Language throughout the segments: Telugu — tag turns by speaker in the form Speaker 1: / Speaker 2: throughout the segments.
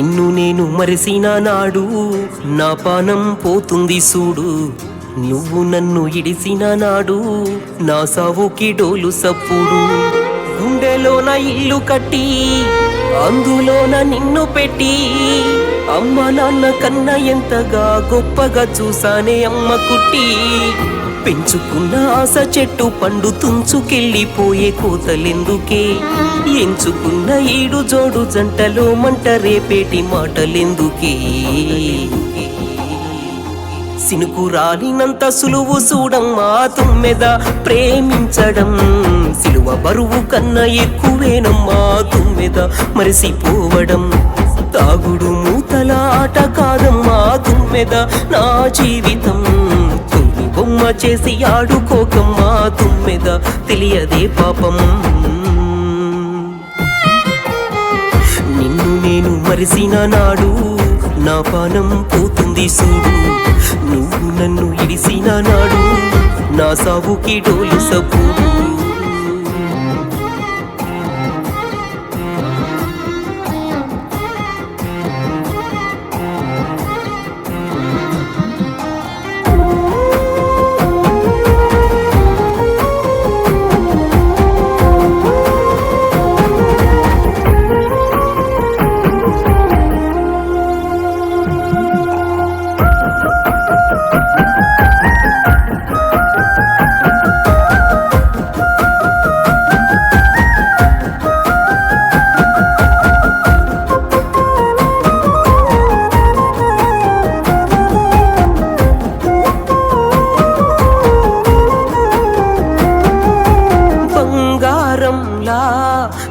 Speaker 1: నిన్ను నేను మరిసిన నాడు నా పానం పోతుంది సూడు. నువ్వు నన్ను ఇడిసిన నాడు నా సావుకి డోలు సప్పుడు. గుండెలోన ఇల్లు కట్టి అందులోన నిన్ను పెట్టి అమ్మ నాన్న కన్నా ఎంతగా గొప్పగా చూసానే అమ్మ కుట్టి. పెంచుకున్న ఆశ చెట్టు పండు తుంచుకెళ్ళిపోయే కోతలెందుకే? ఎంచుకున్న ఈడు జోడు జంటలో మంట రేపేటి మాటలెందుకే? సినుకు రాలినంత సులువు చూడమ్మా తుమ్మెద ప్రేమించడం. సిలువ బరువు కన్నా ఎక్కువేనమ్మా తుమ్మెద మరిసిపోవడం. తాగుడు మూతల ఆట కాదమ్మా తుమ్మెద నా జీవితం. చేసి ఆడుకోకమ్మా తుమ్మెద తెలియదే పాపం. నిన్ను నేను మరిసిన నాడు నా పానం పోతుంది సూడు. నువ్వు నన్ను ఇడిసిన నాడు నా సాగుకి డోలు సపూడు.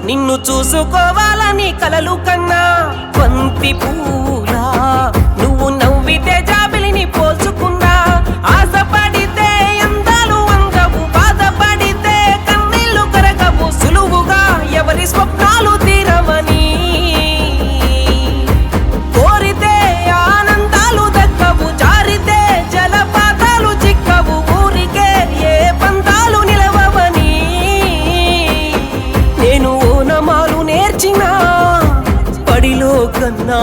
Speaker 1: నిన్ను చూసుకోవాలని కలలు కన్నా బంతి పూ వచ్చినా పడిలో కన్నా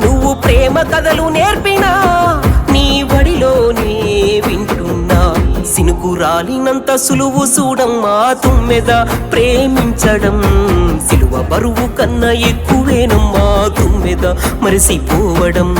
Speaker 1: నువ్వు ప్రేమ కథలు నేర్పినా నీ వడిలోనే వింటున్నా. సినుకు రాలినంత సులువు చూడమ్మా తుమ్మెద ప్రేమించడం. సిలువ బరువు కన్నా ఎక్కువేనమ్మా తుమ్మెద మరిసిపోవడం.